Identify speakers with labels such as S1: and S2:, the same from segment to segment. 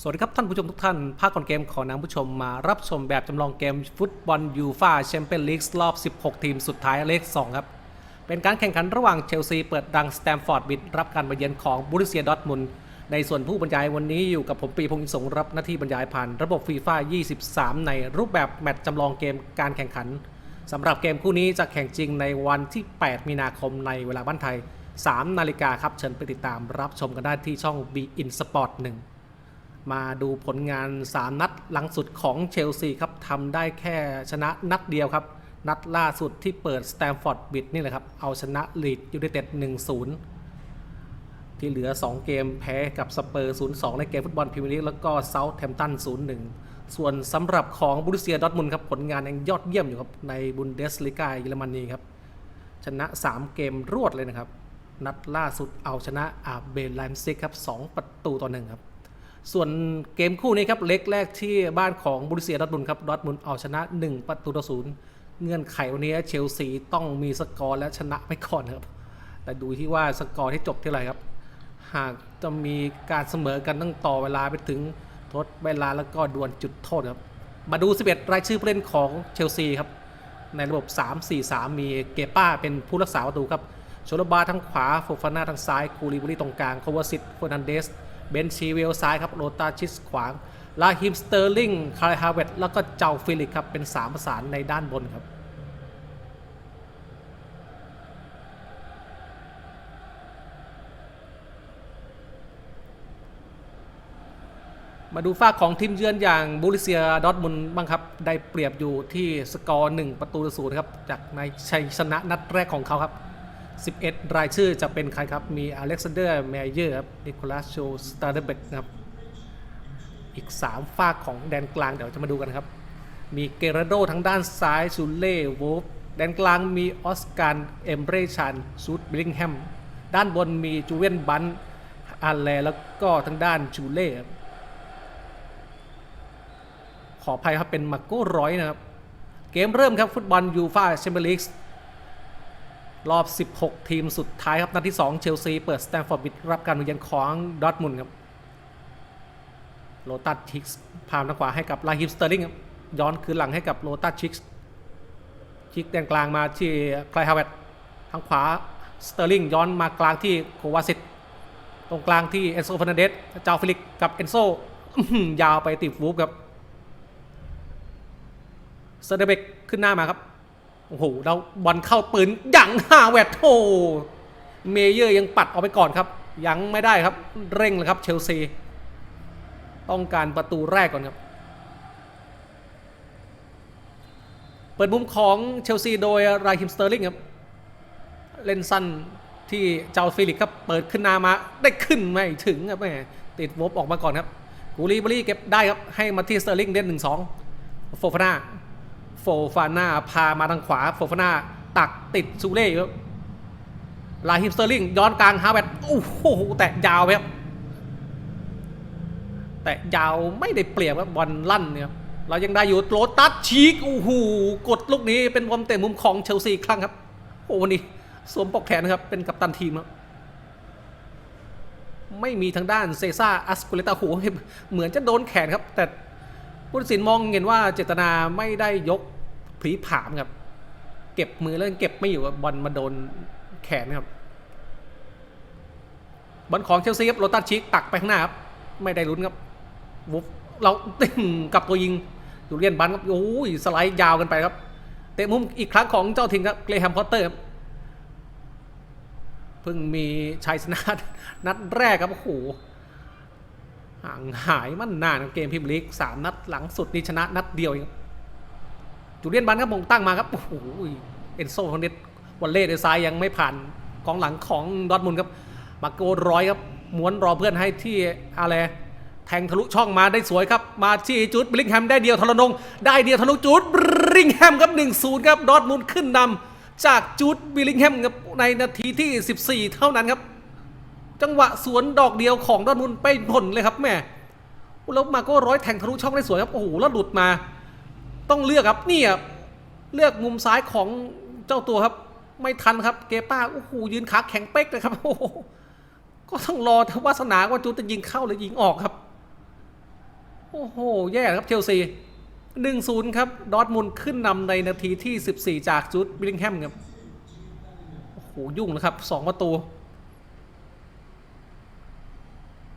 S1: สวัสดีครับท่านผู้ชมทุกท่าน ภาคก่อนเกมขอนำผู้ชมมารับชมแบบจำลองเกมฟุตบอลยูฟาแชมเปี้ยนลีกรอบ 16 ทีมสุดท้ายเลข 2 ครับ เป็นการแข่งขันระหว่างเชลซีเปิดดังสแตมฟอร์ดบิดรับการมาเยือนของบูริเซียดอทมุนในส่วนผู้บรรยายวันนี้อยู่กับผมปีพงศ์อินสงรับหน้าที่บรรยายผ่านระบบฟีฟ่า23 ในรูปแบบแมตช์จำลองเกมการแข่งขันสำหรับเกมคู่นี้จะแข่งจริงในวันที่ 8 มีนาคมในเวลาบ้านไทย 3 นาฬิกาครับเชิญไปติดตามรับชมกันได้ที่ช่อง B In Sport 1 มาดูผลงาน 3 นัดหลังสุดของเชลซีครับทำได้แค่ชนะนัดเดียวครับ นัดล่าสุดที่เปิดสแตมฟอร์ดบิดนี่แหละครับ เอาชนะลีดยูไนเต็ด 1-0 ที่เหลือ 2 เกมแพ้กับสเปอร์ 0-2 ในเกมฟุตบอลพรีเมียร์ลีกแล้วก็เซาท์แฮมป์ตัน 0-1 ส่วนสำหรับของบรูเซียดอทมุนครับผลงานยังยอดเยี่ยมอยู่ครับในบุนเดสลิกาเยอรมนีครับชนะ 3 เกมรวดเลยนะครับ นัดล่าสุดเอาชนะอาเบนไลมซิกครับ 2 ประตูต่อหนึ่งครับ ส่วนเกมคู่นี้ครับเล็กแรกที่บ้านของบรูเซียดอร์ทมุนครับดอทมุนเอาชนะ 1 ประตูต่อศูนย์เงื่อนไขวันนี้เชลซีต้องมีสกอร์และชนะไปก่อนครับ แต่ดูที่ว่าสกอร์ที่จบเที่ไหร่ครับ หากจะมีการเสมอกันต้องต่อเวลาไปถึงทดเวลาแล้วก็ดวลจุดโทษครับ มาดู 11 รายชื่อผู้เล่นของเชลซีครับ ในระบบ 3-4-3 มีเกป้าเป็นผู้รักษาประตูครับโชลบาทางขวาโฟฟาน่าทางซ้ายคูริบุรีตรงกลางโควาซิตเฟอร์นันเดส เบนชีเวลซ้ายครับโรตาชิสขวางลาฮิมสเตอร์ลิงคาร์ฮาเวตแล้วก็เจ้าฟิลิกครับ เป็น 3 ประสานในด้านบนครับ มาดูฝ้าของทีมเยือนอย่างบูริเซียดอทมุนบ้างครับ ได้เปรียบอยู่ที่สกอร์ 1 ประตูต่อศูนย์ครับ จากในชัยชนะนัดแรกของเขาครับ 11 รายชื่อจะเป็นใครครับ มีอเล็กซานเดอร์แมเยอร์ครับนิโคลัสโชสตาร์เดเบกนะครับ อีก 3 ฝากของแดนกลางเดี๋ยวจะมาดูกันครับ มีเกเรโดทั้งด้านซ้ายซูเล่วฟแดนกลางมีออสการเอมเบรชันซูดบิลลิงแฮม ด้านบนมีจูเวนบันอาแลแล้วก็ทางด้านจูเล่ขออภัยครับเป็นมาโก้ร้อยนะครับ เกมเริ่มครับฟุตบอลยูฟาแชมเปี้ยนลีก รอบ 16 ทีมสุดท้ายครับ นัดที่ 2 เชลซี เปิดสแตมฟอร์ดบิดรับการมาเยือนของดอร์ทมุนครับโลตัสชิกส์พามทางขวาให้กับลาฮิมสเตอร์ลิงครับ ย้อนคืนหลังให้กับโลตัสชิกส์ชิกแดนกลางมาที่ไคลฮาวเวตทางขวาสเตอร์ลิงย้อนมากลางที่โควาซิตตรงกลางที่เอนโซฟ r น a นเดสเจ้าฟิลิกกับเอนโซยาวไปติดวูฟครับเซอร์เดเบกขึ้นหน้ามาครับ โอ้โหเราบอลเข้าปืนยังฮาเวตโอ้เมเยอร์ยังปัดออกไปก่อนครับ ยังไม่ได้ครับ เร่งเลยครับเชลซี ต้องการประตูแรกก่อนครับ เปิดมุมของเชลซีโดยไรฮิมสเตอร์ลิงครับ เล่นสั้นที่เจ้าฟิลิกครับ เปิดขึ้นนามาได้ขึ้นไม่ถึงครับแม่ติดวบออกมาก่อนครับกูรีบรีเก็บได้ครับ ให้มาที่สเตอร์ลิงเล่นหนึ่งสองโฟฟาน่า โฟฟาน่าพามาทางขวาโฟฟาน่าตักติดซูเล่ครับลาฮิมสเตอร์ลิงย้อนกลางฮาแวตโอ้โหแตะยาวครับแตะยาวไม่ได้เปรียบครับบอลลั่นเนี่ยเรายังได้อยู่โรตัสชีกโอ้โหกดลูกนี้เป็นบอลเตะมุมของเชลซีอีกครั้งครับโอ้วันนี้สวมปอกแขนครับ เป็นกัปตันทีมครับไม่มีทางด้านเซซ่าอัสกุเลตาโหเหมือนจะโดนแขนครับ แต่ ผู้ตัดสินมองเห็นว่าเจตนาไม่ได้ยกผีผามครับ เก็บมือแล้วเก็บไม่อยู่บอลมาโดนแขนครับบอลของเชลซีครับโรตัสชิกตักไปข้างหน้าครับไม่ได้ลุ้นครับวุบเราตึ้งกับตัวยิงยูเลียนบันครับโอ้ยสไลด์ยาวกันไปครับเตะมุมอีกครั้งของเจ้าถิ่นครับเกรแฮมพอตเตอร์ครับเพิ่งมีชัยชนะนัดแรกครับโอ้โห ห่างหายมันนานเกมพรีเมียร์ลีกสามนัดหลังสุดนี่ชนะนัดเดียวเองจูเลียนบันครับมงตั้งมาครับโอ้โหเอนโซคอนเนตวอลเล่ดซ้ายยังไม่ผ่านกองหลังของดอทมุนครับมาโกร้อยครับม้วนรอเพื่อนให้ที่อะไรแทงทะลุช่องมาได้สวยครับ มาที่จุดบลิงแฮมได้เดียวทรนง ได้เดียวทะลุจุดบลิงแฮมครับ1นครับดอทมุนขึ้นนำจากจุดบิลลิงแฮมครับในนาทีที่ 14 เท่านั้นครับ จังหวะสวนดอกเดียวของดอร์ทมุนไปผลเลยครับแม่แล้วมาก็ร้อยแทงทะลุช่องได้สวยครับโอ้โหแล้วหลุดมา ต้องเลือกครับนี่ครับเลือกมุมซ้ายของเจ้าตัวครับ ไม่ทันครับเกป้าโอ้โหยืนขาแข็งเป๊กเลยครับโอ้โหก็ต้องรอวาสนาว่าจูจะยิงเข้าหรือยิงออกครับ โอ้โหแย่ครับเชลซี1-0ครับ ดอทมุนขึ้นนำในนาทีที่ 14 จากจูดบิลลิงแฮมครับ โอ้โห ยุ่งนะครับ2ประตู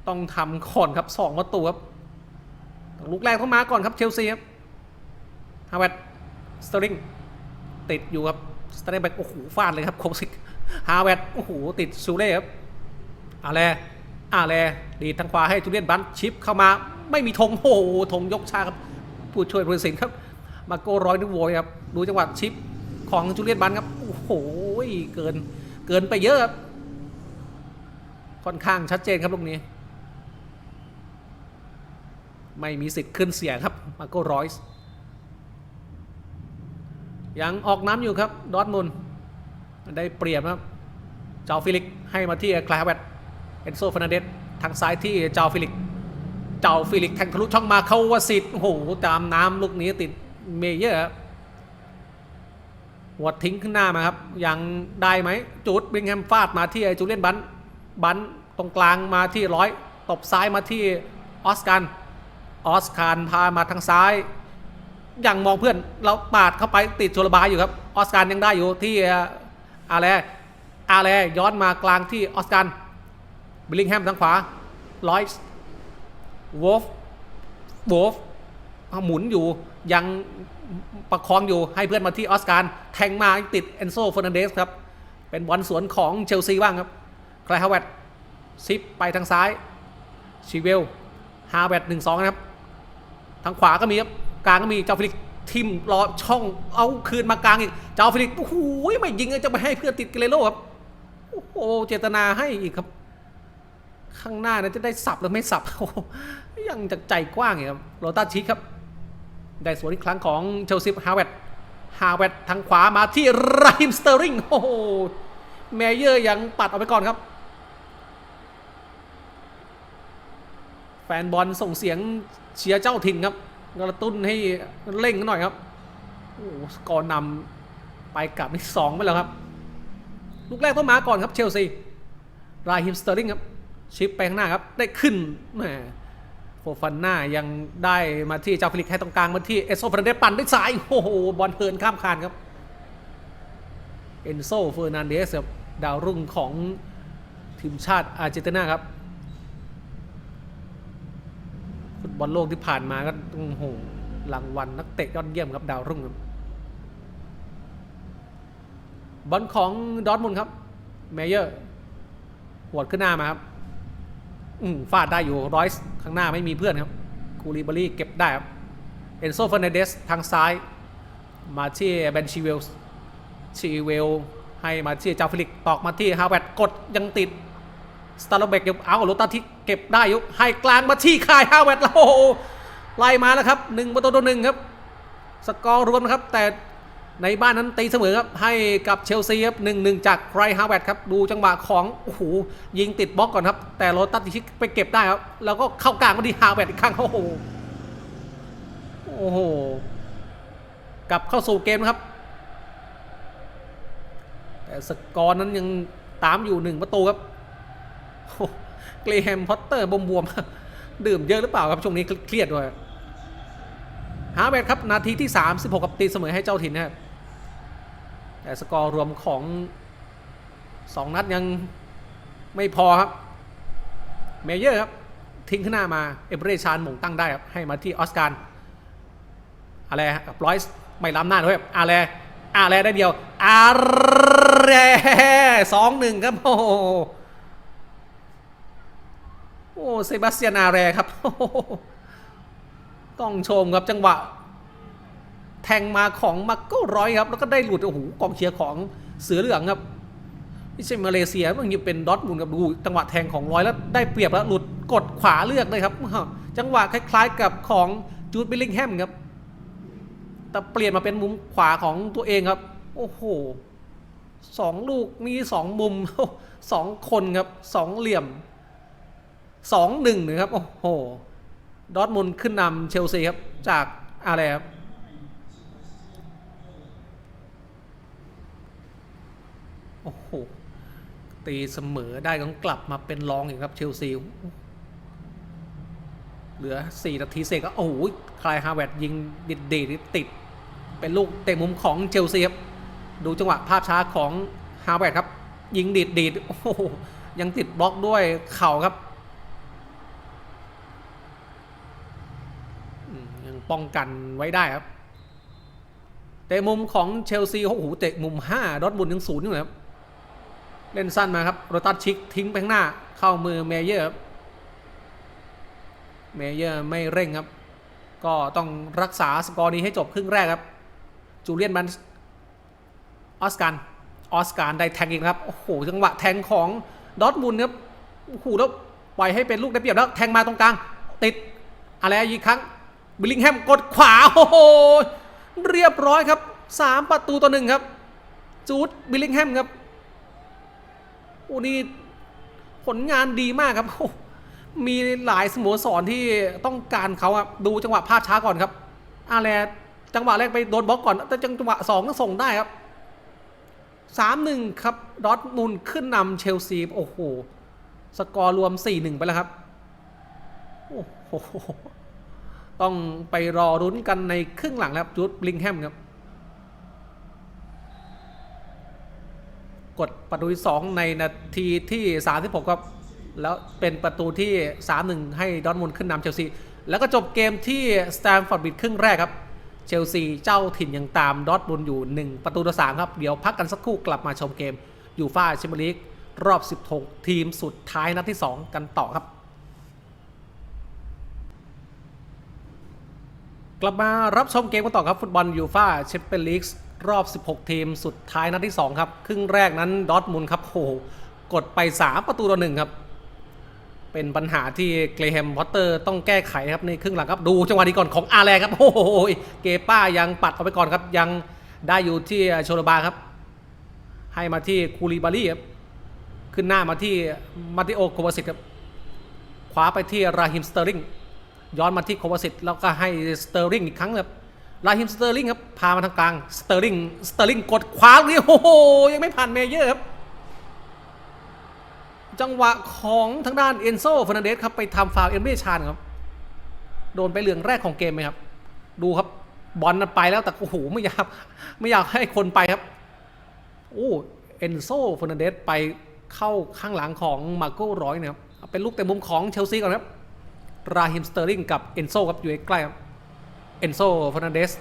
S1: ต้องทำก่อนครับ2ประตูครับลุกแรกเข้ามาก่อนครับเชลซีครับฮาวเวร์ดสเตอริงติดอยู่ครับสเตอริงแบ็กโอ้โหฟาดเลยครับโคสิกฮาวเวร์ดโอ้โหติดซูเล่ครับอาแลอาแลดีทางขวาให้จูเลียนบันชิปเข้ามาไม่มีธงโอ้โหธงยกชาครับ ผู้ช่วยผู้ตัดสินครับ มาโก้ร้อยนึกโวยครับ ดูจังหวะชิปของจูเลียนบันครับ โอ้โหเกินเกินไปเยอะครับ ค่อนข้างชัดเจนครับลูกนี้ ไม่มีสิทธิ์ขึ้นเสียครับมาโกรอยส์ยังออกน้ำอยู่ครับดอทมุนได้เปรียบครับ เจ้าฟิลิกให้มาที่คลาเวตเอนโซฟานาเดสทางซ้ายที่เจ้าฟิลิก เจ้าฟิลิกแทงทะลุช่องมาเข้าวสิทธิ์โอ้โหตามน้ำลูกนี้ติดเมเยอร์ครับหัวดทิ้งขึ้นหน้ามาครับยังได้ไหมจูดบิงแฮมฟาดมาที่จูเลียนบันบันตรงกลางมาที่ร้อยตบซ้ายมาที่ออสการ ออสคารพามาทางซ้ายยังมองเพื่อนเราปาดเข้าไปติดโชลบาอยู่ครับออสการยังได้อยู่ที่อาแลอาแลย้อนมากลางที่ออสการบิลลิงแฮมทางขวาลอยส์วอฟวอฟหมุนอยู่ยังประคองอยู่ให้เพื่อนมาที่ออสการแทงมาติดเอนโซเฟอร์นันเดสครับ เป็นบอลสวนของเชลซีบ้างครับคลาฮาวเวตซิปไปทางซ้าย ชีเวลฮาวเวตหนึ่งสองนะครับ ทางขวาก็มีครับกลางก็มีเจ้าฟิลิกทิมรอช่องเอาคืนมากลางอีกเจ้าฟิลิกโอ้โหไม่ยิงจะไปให้เพื่อนติดเกเรโลครับโอ้โหเจตนาให้อีกครับ ข้างหน้านั้นจะได้สับหรือไม่สับยังจากใจกว้างอย่างครับโรตัสชิครับ ได้สวนอีกครั้งของเชลซีฮาวเวตฮาวเวตทางขวามาที่ไรมสเตอริงโอ้โหเมเยอร์ยังปัดออกไปก่อนครับ แฟนบอลส่งเสียงเชียร์เจ้าถิ่นครับกระตุ้นให้เร่งหน่อยครับโอ้สกอร์นำไปกลับนี่สองไปแล้วครับ ลูกแรกต้องมาก่อนครับเชลซีราฮิมสเตอร์ลิงครับ ชิปไปข้างหน้าครับ ได้ขึ้นแหมโฟฟันหน้ายังได้มาที่เจ้าฟิลิกให้ตรงกลางมาที่เอโซเฟรนเดปั่นด้วยซ้ายโอ้โหบอลเฮินข้ามคานครับ เอนโซเฟอร์นันเดสครับดาวรุ่งของทีมชาติอาร์เจนตินาครับ ฟุต บอลโลกที่ผ่านมาก็โอ้โหรางวัลนักเตะยอดเยี่ยมครับดาวรุ่งครับบอลของดอทมุนครับเมเยอร์หัวดขึ้นหน้ามาครับอืมฟาดได้อยู่ร้อยข้างหน้าไม่มีเพื่อนครับคูริบารีเก็บได้ครับเอนโซเฟอร์นันเดสทางซ้าย มาที่เบนชิเวลชิเวลให้มาที่เจ้าฟิลิกตอกมาที่ฮาวเวตกดยังติด สตาร์ลเบกยังเอาโรตาทิกเก็บได้ยุให้กลางมาที่คายฮาวเวตแล้วโอ้โหไล่มาแล้วครับหนึ่งประตูต่อหนึ่งครับ สกอร์รวมนะครับ แต่ในบ้านนั้นตีเสมอครับ ให้กับเชลซีครับหนึ่งหนึ่งจากไรฮาวเวตครับ ดูจังหวะของโอ้โหยิงติดบล็อกก่อนครับ แต่โรตัสทิกไปเก็บได้ครับ แล้วก็เข้ากลางมาที่ฮาวเวตอีกครั้งโอ้โหโอ้โหกลับเข้าสู่เกมนะครับ แต่สกอร์นั้นยังตามอยู่หนึ่งประตูครับ เกรแฮมพอตเตอร์บวมๆดื่มเยอะหรือเปล่าครับช่วงนี้เครียดด้วยฮาร์เวตครับ นาทีที่ 36 กับตีเสมอให้เจ้าถิ่นนะครับแต่สกอร์รวมของ 2 นัดยังไม่พอครับ เมเยอร์ครับ ทิ้งขึ้นหน้ามา เอเบรชานหม่งตั้งได้ครับ ให้มาที่ออสการ์อะไรกับร้อยไม่ล้ำหน้าด้วยอาแลอาแลได้เดียวอาแรสองหนึ่งครับโอ้ อ้เซบาสเตียนอาแรครับ ต้องชมครับจังหวะ แทงมาของมาก้ร้อยครับ แล้วก็ได้หลุดโอ้โหกองเชียร์ของเสือเหลืองครับไม่ใช่มาเลเซียมันยังเป็นดอทมุนกับดูจังหวะแทงของร้อยแล้วได้เปรียบแล้วหลุดกดขวาเลือกเลยครับ จังหวะคล้ายๆกับของจูดบิลลิงแฮมครับ แต่เปลี่ยนมาเป็นมุมขวาของตัวเองครับ โอ้โหสองลูกมีสองมุมสองคนครับสองเหลี่ยม สองหนึ่งนะครับ โอ้โห ดอทมุนขึ้นนำเชลซีครับ จากอะไรครับโอ้โห ตีเสมอได้ต้องกลับมาเป็นรองอีกครับเชลซี เหลือ 4 นาทีเสร็จก็โอ้โหคลายฮาร์เวดยิงดิดดีดติด เป็นลูกเตะมุมของเชลซีครับ ดูจังหวะภาพช้าของฮาร์เวดครับ ยิงดีดดีดโอ้โห ยังติดบล็อกด้วยเข่าครับอืมยัง ป้องกันไว้ได้ครับ เตะมุมของเชลซีโอ้โหเตะมุม5ดอทบุนยังศูนย์อยู่เลยครับ เล่นสั้นมาครับโรตัสชิกทิ้งไปข้างหน้า เข้ามือเมเยอร์เมเยอร์ไม่เร่งครับ ก็ต้องรักษาสกอร์นี้ให้จบครึ่งแรกครับ จูเลียนบันออสการออสการได้แทงอีกครับ โอ้โห จังหวะแทงของดอทบุนครับ โอ้โห แล้วปล่อยให้เป็นลูกได้เปรียบแล้ว แทงมาตรงกลาง ติด อะไรอีกครั้ง บิลลิงแฮมกดขวาโอ้โหเรียบร้อยครับ 3 ประตูต่อหนึ่งครับ จูดบิลลิงแฮมครับโอ้นี่ผลงานดีมากครับ มีหลายสโมสรที่ต้องการเขาครับดูจังหวะภาพช้าก่อนครับ อาแลจังหวะแรกไปโดนบล็อกก่อน แต่จังหวะสองก็ส่งได้ครับสามหนึ่งครับดอทมุนขึ้นนำเชลซี โอ้โห สกอร์รวมสี่หนึ่งไปแล้วครับ โอ้โห ต้องไปรอรุ้นกันในครึ่งหลังแล้วครับจูดบลิงแฮมครับ กดประตูที่2ในนาทีที่ 36 ครับ แล้วเป็นประตูที่ 3-1 ให้ดอร์ทมุนขึ้นนำเชลซี แล้วก็จบเกมที่สแตมฟอร์ดบิดครึ่งแรกครับ เชลซีเจ้าถิ่นยังตามดอทมุนอยู่ 1 ประตูต่อ3ครับ เดี๋ยวพักกันสักครู่กลับมาชมเกมยูฟ่าแชมเปี้ยนลีกรอบ 16 ทีมสุดท้ายนัดที่ 2 กันต่อครับ กลับมารับชมเกมกันต่อครับ ฟุตบอลยูฟ่าแชมเปี้ยนลีกรอบ 16 ทีม สุดท้ายนัดที่ 2 ครับ ครึ่งแรกนั้นดอทมุนครับโอ้โหกดไป 3 ประตูต่อหนึ่งครับ เป็นปัญหาที่เกรแฮมพอตเตอร์ต้องแก้ไขครับ ในครึ่งหลังครับ ดูจังหวะนี้ก่อนของอาแลครับ โอ้โหเกป้ายังปัดเอาไปก่อนครับ ยังได้อยู่ที่โชลบาครับ ให้มาที่คูลิบารีครับ ขึ้นหน้ามาที่มาติโอโควาสิตครับ ขวาไปที่ราฮิมสเตอร์ลิง ย้อนมาที่โควาสิตแล้วก็ให้สเตอร์ลิงอีกครั้งครับราฮิมสเตอร์ลิงครับพามาทางกลางสเตอร์ลิงสเตอร์ลิงกดขวาลูกนี้โอ้โหยังไม่ผ่านเมเยอร์ครับจังหวะของทางด้านเอนโซฟ r น a นเดสครับไปทำฟาวเอ็นเบชานครับ โดนไปเหลืองแรกของเกมไหมครับ ดูครับบอลนั้นไปแล้วแต่โอ้โหไม่อยากไม่อยากให้คนไปครับโอ้เอนโซฟ r น a นเดสไปเข้าข้างหลังของมาโก้ร้อยนะครับเป็นลูกเตะมุมของเชลซีก่อนครับ ราฮิมสเตอร์ลิงกับเอนโซครับอยู่ใกล้ครับเอนโซฟ r น a นเดส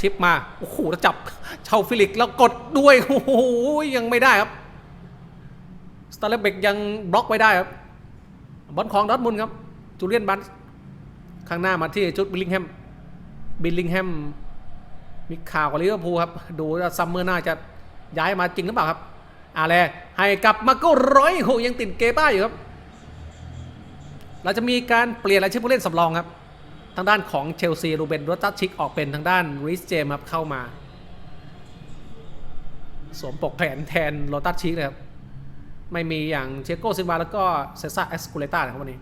S1: ชิปมา โอ้โหแล้วจับเชาฟิลิกแล้วกดด้วย โอ้โห ยังไม่ได้ครับ สตาร์เลเบกยังบล็อกไว้ได้ครับ บอลของดอทมุนครับ จูเลียนบันข้างหน้ามาที่จุดบิลลิงแฮม บิลลิงแฮม มีข่าวกับลิเวอร์พูลครับ ดูว่าซัมเมอร์น้าจะย้ายมาจริงหรือเปล่าครับอาแลให้กลับมาโก็ร้อยโหยังติดเกป้าอยู่ครับ เราจะมีการเปลี่ยนรายชื่อผู้เล่นสำรองครับ ทางด้านของเชลซีรูเบนโรตัสชิกออกเป็นทางด้านริสเจมครับเข้ามา สวมปกแผนแทนโรตัสชิกเลยครับ ไม่มีอย่างเชโกซินวาแล้วก็เซซ่าเอสคูเลต้านะครับวันนี้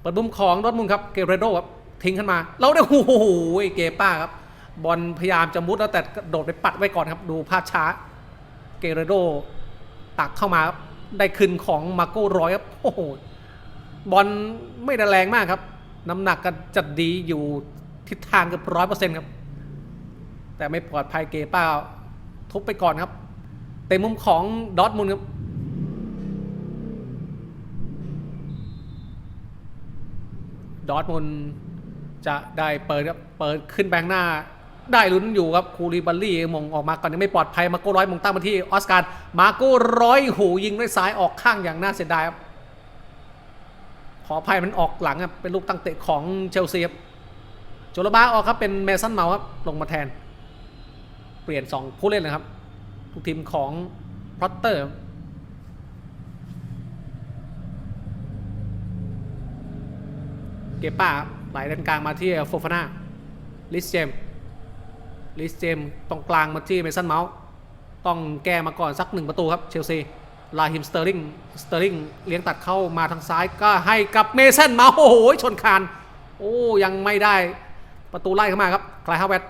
S1: เปิดมุมของดอร์ทมุนครับเกเรโดครับทิ้งขึ้นมา เราได้โอ้โหเกป้าครับ บอลพยายามจะมุดแล้วแต่โดดไปปัดไว้ก่อนครับ ดูภาพช้า เกเรโดตักเข้ามาได้คืนของมาโก้รอยครับ โอ้โห บอลไม่ได้แรงมากครับ น้ำหนักก็จัดดีอยู่ทิศทางเกือบร้อยเปอร์เซ็นต์ครับ แต่ไม่ปลอดภัยเกป้าทุบไปก่อนครับ เต็มมุมของดอทมุนครับดอทมุนจะได้เปิดครับ เปิดขึ้นแบงหน้า ได้ลุ้นอยู่ครับคูริบัลลี่มงออกมาก่อนยังไม่ปลอดภัยมาโก้ร้อยมงตั้งมาที่ออสการ์มาโก้ร้อยหูยิงด้วยซ้ายออกข้างอย่างน่าเสียดายครับ ขออภัยมันออกหลังครับเป็นลูกตั้งเตะของเชลซีครับโจลบาออกครับเป็นเมสันเมาครับลงมาแทน เปลี่ยน 2 ผู้เล่นเลยครับทุกทีมของพรอตเตอร์เกป้าไหลด้านกลางมาที่โฟฟาน่าลิสเจมลิสเจมตรงกลางมาที่เมสันเมาส์ต้องแก้มาก่อนสักหนึ่งประตูครับเชลซี ลาฮิมสเตอร์ลิงสเตอร์ลิงเลี้ยงตัดเข้ามาทางซ้ายก็ให้กับเมสันมาโอ้โหชนคาน โอ้ยังไม่ได้ประตูไล่เข้ามาครับคลายฮาวเวต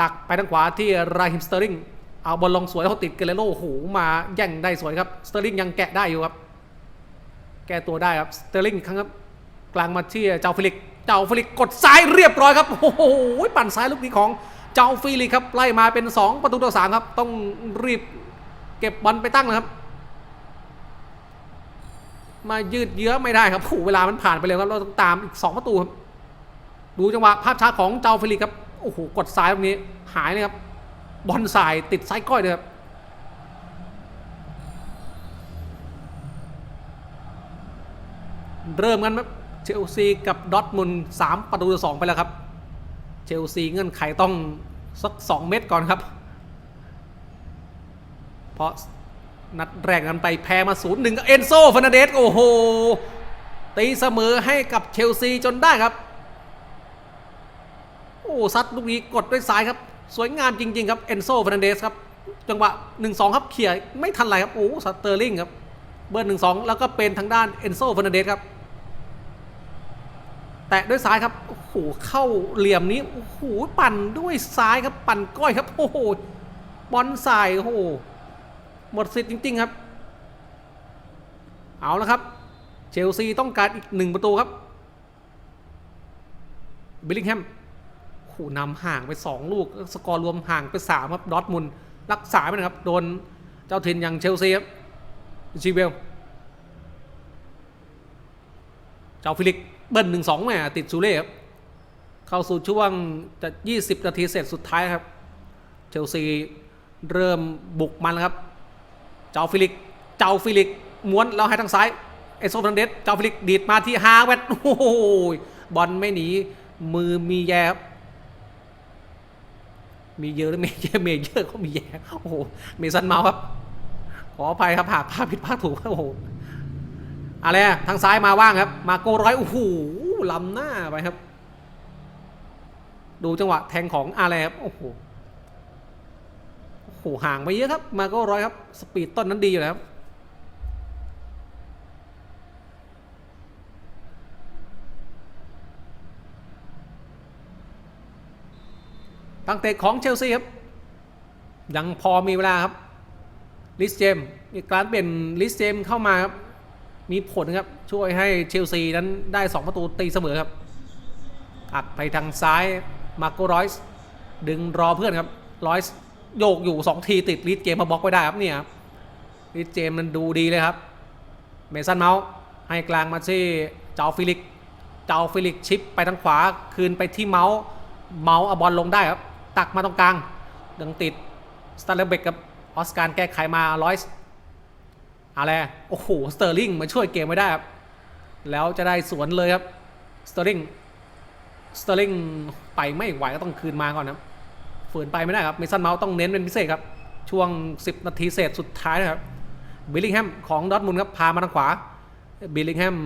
S1: ตักไปทางขวาที่ราฮิมสเตอร์ลิงเอาบอลลงสวยเขาติดเกเรโร่โอ้โหมาแย่งได้สวยครับสเตอร์ลิงยังแกะได้อยู่ครับ แก้ตัวได้ครับสเตอร์ลิงครั้งครับกลางมาที่เจ้าฟิลิก เจ้าฟิลิกกดซ้ายเรียบร้อยครับโอ้โหปั่นซ้ายลูกนี้ของเจ้าฟิลิกครับไล่มาเป็น 2 ประตูต่อ3ครับ ต้องรีบ เก็บบอลไปตั้งนะครับ มายืดเยื้อไม่ได้ครับโอ้เวลามันผ่านไปเร็วครับเราต้องตามอีก2ประตูครับดูจังหวะภาพช้าของเจ้าฟิลิกครับโอ้โหกดซ้ายตรงนี้หายเลยครับบอลสายติดซ้ายก้อยเลยครับเริ่มกันครับเชลซีกับดอทมุนสามประตูต่อสองไปแล้วครับ เชลซีเงื่อนไขต้องสักสองเม็ดก่อนครับ เพราะนัดแรกกันไปแพ้มาศูนย์หนึ่งเอนโซฟ r น a เดสโอ้โห ตีเสมอให้กับเชลซีจนได้ครับ โอ้ซัดลูกนี้กดด้วยซ้ายครับ สวยงามจริง ๆ ครับเอนโซฟ r น a เดสครับ จังหวะ 1-2 ครับเขี่ยไม่ทันไรครับ โอ้สเตอร์ลิงครับ เบอร์หนึ่งสองแล้วก็เป็นทางด้านเอนโซฟ r น a เดสครับ แตะด้วยซ้ายครับโอ้โหเข้าเหลี่ยมนี้โอ้โหปั่นด้วยซ้ายครับปั่นก้อยครับโอ้โหบอลใส่โอ้โห หมดสิทธิ์จริง ๆ ครับ เอาล้วครับ เชลซีต้องการอีกหนึ่งประตูครับ บิลลิงแฮมโอ้โหนำห่างไป 2 ลูก สกอร์รวมห่างไป 3 ครับดอร์ทมุนรักษาไปนะครับ โดนเจ้าถิ่นอย่างเชลซีครับชีเวลเจ้าฟิลิกเบิ้ลหนึ่งสองแหมติดซูเล่ครับ เข้าสู่ช่วงจะ 20 นาทีเสร็จสุดท้ายครับ เชลซีเริ่มบุกมันแล้วครับ เจ้าฟิลิก เจ้าฟิลิกม้วนแล้วให้ทางซ้ายเอโซฟันเดสเจ้าฟิลิกดีดมาที่ฮาเวตโอ้โหบอลไม่หนีมือมีแยบมีเยอะหรือไม่เยอะเมเยอะก็มีแยโอ้โหเมสันเมาครับ ขออภัยครับหากภาพผิดพลาดถูกครับโอ้โหอะไรทางซ้ายมาว่างครับ มาโกร้อยโอ้โหล้ำหน้าไปครับ ดูจังหวะแทงของอะไรครับโอ้โห โหห่างไปเยอะครับ มาโกร้อยครับสปีดต้นนั้นดีอยู่แล้วครับตั้งเตะของเชลซีครับ ยังพอมีเวลาครับ ลิสเจมมีการเปลี่ยนลิสเจมเข้ามาครับ มีผลครับ ช่วยให้เชลซีนั้นได้ 2 ประตูตีเสมอครับ อัดไปทางซ้ายมาโกรอยส์ดึงรอเพื่อนครับรอยส์ โยกอยู่ 2 ทีติดลิสเจมมาบล็อกไว้ได้ครับเนี่ยครับลิสเจมมันดูดีเลยครับ เมสันเมาส์ให้กลางมาที่เจ้าฟิลิก เจ้าฟิลิกชิปไปทางขวาคืนไปที่เมาส์เมาส์เอาบอลลงได้ครับ ตักมาตรงกลางยังติดสตาร์เลเบกกับออสการแก้ไขมาร้อยอะไรโอ้โหสเตอร์ลิงมาช่วยเกมไว้ได้ครับแล้วจะได้สวนเลยครับสเตอร์ลิงสเตอร์ลิงไปไม่ไหวก็ต้องคืนมาก่อนครับ ฝืนไปไม่ได้ครับเมสันเมาส์ต้องเน้นเป็นพิเศษครับ ช่วง 10 นาทีเศษสุดท้ายนะครับบิลลิงแฮมของดอทมุนครับพามาทางขวาบิลลิงแฮม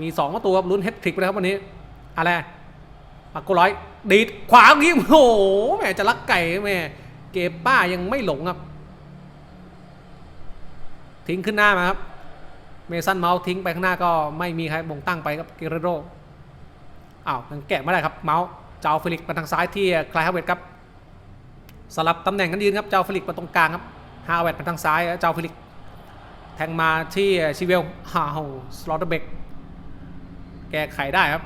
S1: มี2ประตูครับลุ้นเฮดทริกไปแล้วครับวันนี้ อะไรปักโกร้อยดีดขวาเมื่อกี้โอ้โหแหม่จะลักไก่แม่เกมป้ายังไม่หลงครับ ทิ้งขึ้นหน้ามาครับ เมสันเมาส์ทิ้งไปข้างหน้าก็ไม่มีใครบ่งตั้งไปครับเกเรโรอ้าวยังแกะไม่ได้ครับเมาส์ เจ้าฟิลิกมาทางซ้ายที่คลายฮาวเวตครับสลับตำแหน่งกันยืนครับเจ้าฟิลิกมาตรงกลางครับฮาวเวตมาทางซ้ายเจ้าฟิลิกแทงมาที่ชิเวลฮาวสลอตเบกแก้ไขได้ครับ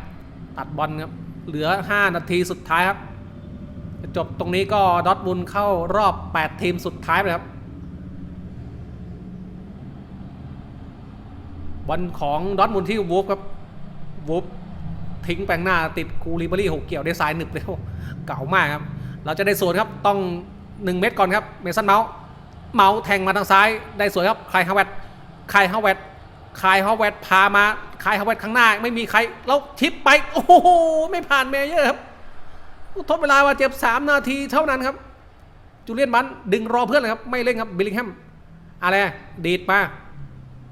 S1: ตัดบอลครับเหลือ 5 นาทีสุดท้ายครับจบตรงนี้ก็ดอทบุลเข้ารอบ 8 ทีมสุดท้ายเลยครับบอลของดอทมุนที่วูฟครับวูฟ ทิ้งแปลงหน้าติดคูริบารี่หกเกี่ยวได้ซ้ายหนึบเลยโอ้เก่ามากครับ เราจะได้สวนครับต้อง 1 เม็ดก่อนครับเมสันเมาส์เมาส์แทงมาทางซ้ายได้สวยครับคายฮาวเวตคายฮาวเวตคายฮาวเวตพามาคายฮาวเวตข้างหน้า ไม่มีใครแล้วทิปไปโอ้โหไม่ผ่านเมเยอร์ครับทดเวลาว่าเจ็บ3 นาทีเท่านั้นครับ จูเลียนบันดึงรอเพื่อนเลยครับ ไม่เล่นครับบิลลิงแฮมอะไรดีดมา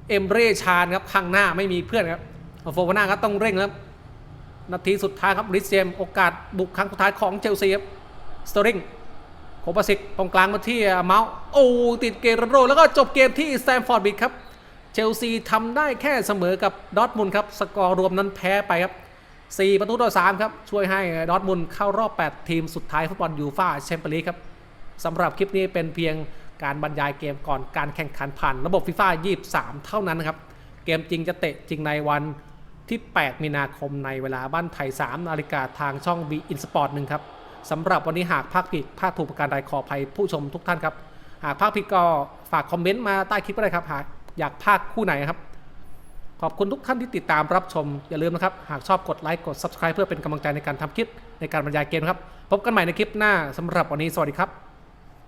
S1: เอมเรชานครับข้างหน้าไม่มีเพื่อนครับโฟวาน่าครับต้องเร่งครับ นาทีสุดท้ายครับริสเจมโอกาสบุกครั้งสุดท้ายของเชลซีครับสตอริงโคปาสิกตรงกลางมาที่เมาส์โอ้ติดเกมโรแล้วก็จบเกมที่สแตมฟอร์ดบิดครับเชลซีทำได้แค่เสมอกับดอทมุนครับสกอร์รวมนั้นแพ้ไปครับ 4 ประตูต่อ 3 ครับ ช่วยให้ดอทมุนเข้ารอบ 8 ทีมสุดท้ายฟุตบอลยูฟ่าแชมเปี้ยนลีกครับสำหรับคลิปนี้เป็นเพียงการบรรยายเกมก่อนการแข่งขันผ่านระบบฟีฟ่า23 เท่านั้นนครับ เกมจริงจะเตะจริงในวัน ที่ 8 มีนาคมในเวลาบ้านไทย 3 นาฬิกาทางช่อง B In Sport 1ครับสำหรับวันนี้หากภาคผิดภาคถูกประการใดขออภัยผู้ชมทุกท่านครับ หากภาคผิดก็ฝากคอมเมนต์มาใต้คลิปก็ได้ครับหากอยากภาคคู่ไหนครับ ขอบคุณทุกท่านที่ติดตามรับชมอย่าลืมนะครับ หากชอบกดไลค์กด Subscribe เพื่อเป็นกำลังใจในการทำคลิปในการบรรยายเกมครับ พบกันใหม่ในคลิปหน้าสำหรับวันนี้สวัสดีครับ